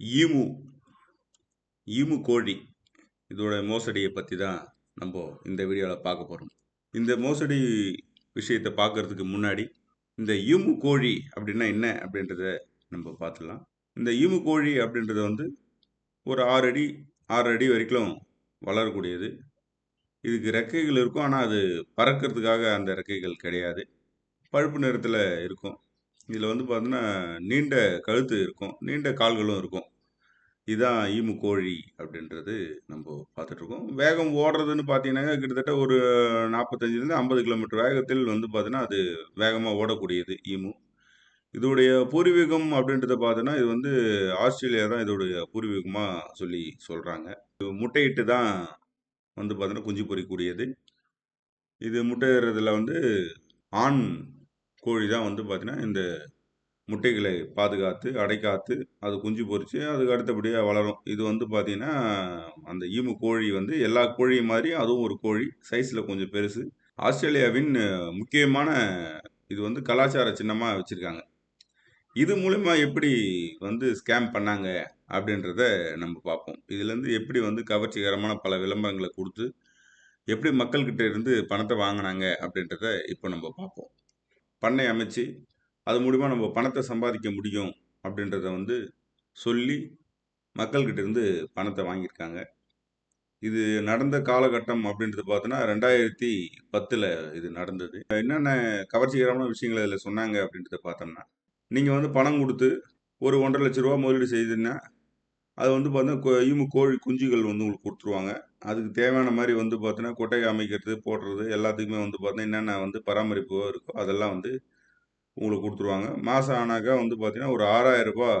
Emu emu கோழி. இதோட மோசடியை பற்றி தான் நம்ம இந்த வீடியோவில் பார்க்க போகிறோம் இந்த மோசடி விஷயத்தை பார்க்கறதுக்கு முன்னாடி இந்த ஈமு கோழி அப்படின்னா என்ன அப்படின்றத நம்ம பார்த்துடலாம். இந்த ஈமு கோழி அப்படின்றது வந்து ஒரு ஆறு அடி ஆறு அடி வரைக்கும் வளரக்கூடியது. இதுக்கு ரெக்கைகள் இருக்கும் ஆனால் அது பறக்கிறதுக்காக அந்த ரெக்கைகள் கிடையாது. பழுப்பு நிறத்தில் இருக்கும். இதில் வந்து பார்த்தீங்கன்னா நீண்ட கழுத்து இருக்கும் நீண்ட கால்களும் இருக்கும். இதுதான் ஈமு கோழி அப்படின்றது நம்ம பார்த்துட்ருக்கோம் வேகம் ஓடுறதுன்னு பார்த்தீங்கன்னா கிட்டத்தட்ட ஒரு நாற்பத்தஞ்சிலேருந்து ஐம்பது கிலோமீட்டர் வேகத்தில் வந்து பார்த்தீங்கன்னா அது வேகமாக ஓடக்கூடியது ஈமு. இதோடைய பூர்வீகம் அப்படின்றத பார்த்தோன்னா இது வந்து ஆஸ்திரேலியா தான் இதோடைய பூர்வீகமாக சொல்லி சொல்கிறாங்க முட்டையிட்டு தான் வந்து பார்த்தோன்னா குஞ்சு பொறிக்கூடியது இது முட்டையிடுறதுல வந்து ஆண் கோழி தான் வந்து பார்த்தீங்கன்னா இந்த முட்டைகளை பாதுகாத்து அடைக்காத்து அது குஞ்சு பொறிச்சு அதுக்கு அடுத்தபடியாக வளரும். இது வந்து பார்த்தீங்கன்னா அந்த ஈமு கோழி வந்து எல்லா கோழியும் மாதிரி அதுவும் ஒரு கோழி சைஸில் கொஞ்சம் பெருசு. ஆஸ்திரேலியாவின் முக்கியமான இது வந்து கலாச்சார சின்னமாக வச்சுருக்காங்க. இது மூலிமா எப்படி வந்து ஸ்கேம் பண்ணாங்க அப்படின்றத நம்ம பார்ப்போம். இதுலேருந்து எப்படி வந்து கவர்ச்சிகரமான பல விளம்பரங்களை கொடுத்து எப்படி மக்கள்கிட்ட இருந்து பணத்தை வாங்கினாங்க அப்படின்றத இப்போ நம்ம பார்ப்போம். பண்ணை அமைச்சு அது மூலிமா நம்ம பணத்தை சம்பாதிக்க முடியும் அப்படின்றத வந்து சொல்லி மக்கள்கிட்ட இருந்து பணத்தை வாங்கியிருக்காங்க. இது நடந்த காலகட்டம் அப்படின்றது பார்த்தோன்னா ரெண்டாயிரத்தி பத்தில் இது நடந்தது. என்னென்ன கவர்ச்சிகரமான விஷயங்கள் இதில் சொன்னாங்க அப்படின்றத பார்த்தோம்னா நீங்கள் வந்து பணம் கொடுத்து ஒரு ஒன்றரை லட்ச ரூபா முதலீடு செய்தீங்கன்னா அது வந்து பார்த்தீங்கன்னா ஈமு கோழி குஞ்சுகள் வந்து உங்களுக்கு கொடுத்துருவாங்க. அதுக்கு தேவையான மாதிரி வந்து பார்த்தீங்கன்னா கொட்டகை அமைக்கிறது போடுறது எல்லாத்துக்குமே வந்து பார்த்தீங்கன்னா என்னென்ன வந்து பராமரிப்பு இருக்கோ அதெல்லாம் வந்து உங்களுக்கு கொடுத்துருவாங்க. மாதம் ஆனாக்கா வந்து பார்த்தீங்கன்னா ஒரு ஆறாயிரம் ரூபாய்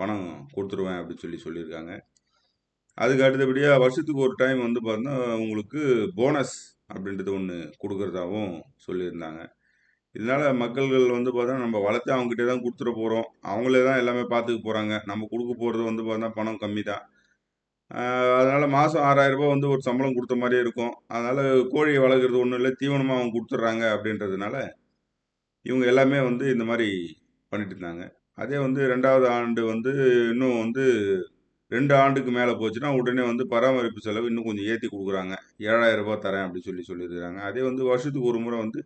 பணம் கொடுத்துருவேன் அப்படின்னு சொல்லி சொல்லியிருக்காங்க. அதுக்கு அடுத்தபடியாக வருஷத்துக்கு ஒரு டைம் வந்து பார்த்தீங்கன்னா உங்களுக்கு போனஸ் அப்படின்றது ஒன்று கொடுக்குறதாகவும் சொல்லியிருந்தாங்க. இதனால் மக்கள்கள் வந்து பார்த்தோன்னா நம்ம வளர்த்து அவங்ககிட்ட தான் கொடுத்துட போகிறோம் அவங்களே தான் எல்லாமே பார்த்துக்க போகிறாங்க நம்ம கொடுக்க போகிறது வந்து பார்த்தா பணம் கம்மி தான் அதனால் மாதம் ஆறாயிரரூபா வந்து ஒரு சம்பளம் கொடுத்த மாதிரியே இருக்கும். அதனால் கோழியை வளர்க்குறது ஒன்றும் இல்லை தீவனமாக அவங்க கொடுத்துட்றாங்க அப்படின்றதுனால இவங்க எல்லாமே வந்து இந்த மாதிரி பண்ணிட்டு இருந்தாங்க. அதே வந்து ரெண்டாவது ஆண்டு வந்து இன்னும் வந்து ரெண்டு ஆண்டுக்கு மேலே போச்சுன்னா உடனே வந்து பராமரிப்பு செலவு இன்னும் கொஞ்சம் ஏற்றி கொடுக்குறாங்க. ஏழாயிரம் ரூபாய் தரேன் அப்படின்னு சொல்லி சொல்லியிருக்கிறாங்க. அதே வந்து வருஷத்துக்கு ஒரு முறை வந்து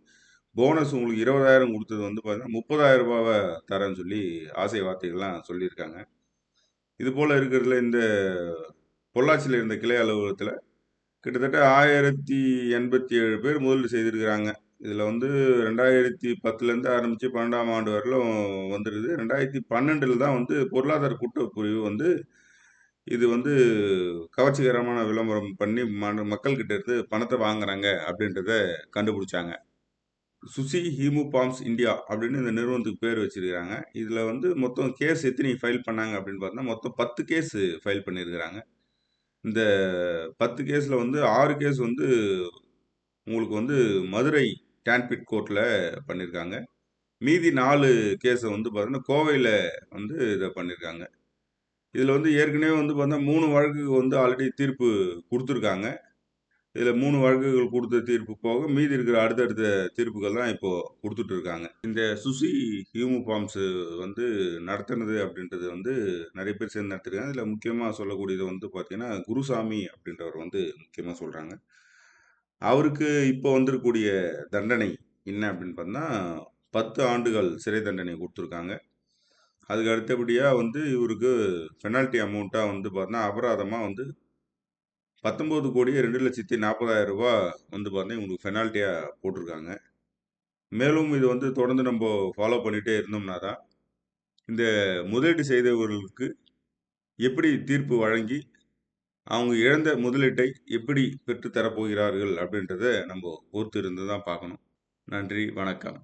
போனஸ் உங்களுக்கு இருபதாயிரம் கொடுத்தது வந்து பார்த்தீங்கன்னா முப்பதாயிரம் ரூபாவை தரேன்னு சொல்லி ஆசை வார்த்தைகள்லாம் சொல்லியிருக்காங்க. இது போல் இருக்கிறதுல இந்த பொள்ளாச்சியில் இருந்த கிளை அலுவலகத்தில் கிட்டத்தட்ட ஆயிரத்தி எண்பத்தி ஏழு பேர் முதலீடு செய்திருக்கிறாங்க. இதில் வந்து ரெண்டாயிரத்தி பத்துலேருந்து ஆரம்பித்து பன்னெண்டாம் ஆண்டு வரலும் வந்துடுது ரெண்டாயிரத்தி பன்னெண்டில் தான் வந்து பொருளாதார குற்றப்பிரிவு வந்து இது வந்து கவர்ச்சிகரமான விளம்பரம் பண்ணி மக்கள்கிட்ட இருந்து பணத்தை வாங்குறாங்க அப்படின்றத கண்டுபிடிச்சாங்க. சுசி ஹீமு பாம்ஸ் இந்தியா அப்படின்னு இந்த நிறுவனத்துக்கு பேர் வச்சிருக்கிறாங்க. இதில் வந்து மொத்தம் கேஸ் எத்தனை ஃபைல் பண்ணாங்க அப்படின்னு பார்த்தோம்னா மொத்தம் பத்து கேஸ் ஃபைல் பண்ணியிருக்கிறாங்க. இந்த பத்து கேஸில் வந்து ஆறு கேஸ் வந்து உங்களுக்கு வந்து மதுரை கேன்பிட் கோர்ட்டில் பண்ணியிருக்காங்க மீதி நாலு கேஸை வந்து பார்த்தீங்கன்னா கோவையில் வந்து இதை பண்ணியிருக்காங்க இதில் வந்து ஏற்கனவே வந்து பார்த்தா மூணு வழக்குக்கு வந்து ஆல்ரெடி தீர்ப்பு கொடுத்துருக்காங்க. இதில் மூணு வழக்குகள் கொடுத்த தீர்ப்பு போக மீதி இருக்கிற அடுத்தடுத்த தீர்ப்புகள் தான் இப்போது கொடுத்துட்டு இருக்காங்க. இந்த சுசி ஹியூமு ஃபார்ம்ஸு வந்து நடத்தினது அப்படின்றது வந்து நிறைய பேர் சேர்ந்து நடத்திருக்காங்க. இதில் முக்கியமாக சொல்லக்கூடியது வந்து பார்த்திங்கன்னா குருசாமி அப்படின்றவர் வந்து முக்கியமாக சொல்கிறாங்க அவருக்கு இப்போ வந்திருக்கக்கூடிய தண்டனை என்ன அப்படின்னு பார்த்தா பத்து ஆண்டுகள் சிறை தண்டனை கொடுத்துருக்காங்க. அதுக்கு அடுத்தபடியாக வந்து இவருக்கு பெனால்ட்டி அமௌண்ட்டாக வந்து பார்த்தா அபராதமாக வந்து பத்தொம்போது கோடியே ரெண்டு லட்சத்தி நாற்பதாயிரம் ரூபா வந்து பார்த்தீங்கன்னா உங்களுக்கு பெனால்ட்டியாக போட்டிருக்காங்க. மேலும் இது வந்து தொடர்ந்து நம்ம ஃபாலோ பண்ணிகிட்டே இருந்தோம்னா தான் இந்த முதலீடு செய்தவர்களுக்கு எப்படி தீர்ப்பு வழங்கி அவங்க இழந்த முதலீட்டை எப்படி பெற்று தரப்போகிறார்கள் அப்படின்றத நம்ம பொறுத்து இருந்து தான் பார்க்கணும். நன்றி வணக்கம்.